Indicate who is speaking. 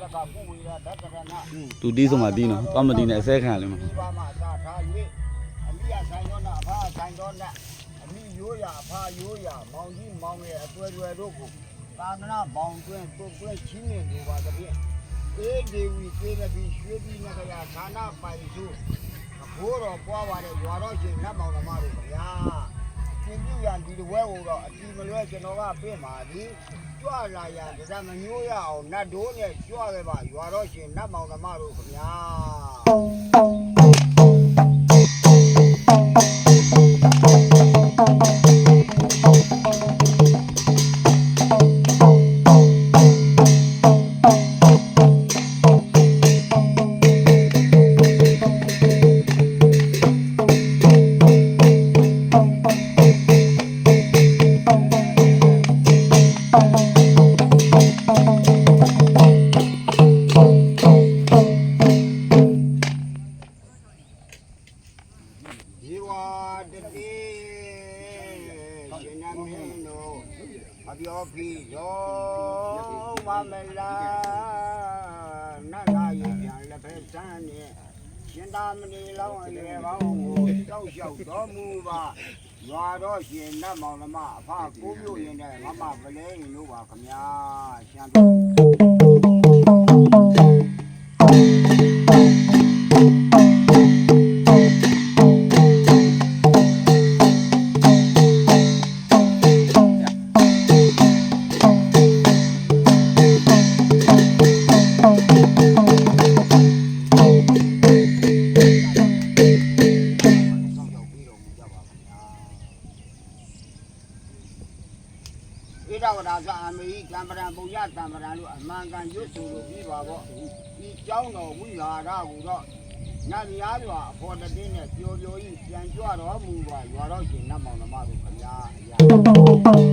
Speaker 1: သကကုဝေရဒတရဏ
Speaker 2: သူတီးဆုံးမှတီးနော်သွားမတီးနဲ့အစဲခံရလိမ့်မယ်
Speaker 1: ဒီပါမှာသာထား၍အမိယဆိုင်တော်နာအဖာဆိုင်တော်နာအမိရိုးရအဖာရိုးရမောင်ကြီးမောင်ရဲ့အသွဲသွဲတို့ကိုသာသနာဘောင်တွင်သူ့တွဲချင်းနေနေပါသဖြင့်အေဒေဝီသေနတိရွှေပြည်နဂရဌာနပိုင်စုအဖိုးတော်ပွားပါတဲ့ရွာတော်ရှင်နတ်မောင်သမားတို့ခင်ဗျာသင်ပြုရန်ဒီတဝဲကိုတော့အတီမလွဲကျွန်တော်ကပြင်ပါသည် ကြွလာရဒါမညိုးရအောင်နတ်ဒိုးနဲ့ကြွခဲ့ပါရွာတော်ရှင်နတ်မောင်သမားတို့ခင်ဗျာ တတိရှင်နမင်းတို့အပြောပြီးရောမမလာနတ်လာရင်ပြန်လက်ဖက်ဆန်းနဲ့ရှင်သာမဏေလောင်းအရေကောင်းကိုတောက်လျှောက်တော်မူပါရွာတော့ရှင်နတ်မောင်နှမအဖကိုမျိုးရင်တဲ့မမပလဲရင်တို့ပါခမညာရှမ်းပြ ဧတဝရသအမေဤတံပရံပုံရတံပရံလို့အမှန်ကန်ရွတ်ဆိုလို့ပြီးပါပေါ့ဒီကျောင်းတော်ဝိဟာရကိုတော့နတ်များစွာအဖို့တည်းနဲ့ပျော်ပျော်ဤပြန်ကြွတော်မူပါရွာတော်ရှင်နတ်မောင်နှမတို့ခင်ဗျာအရာ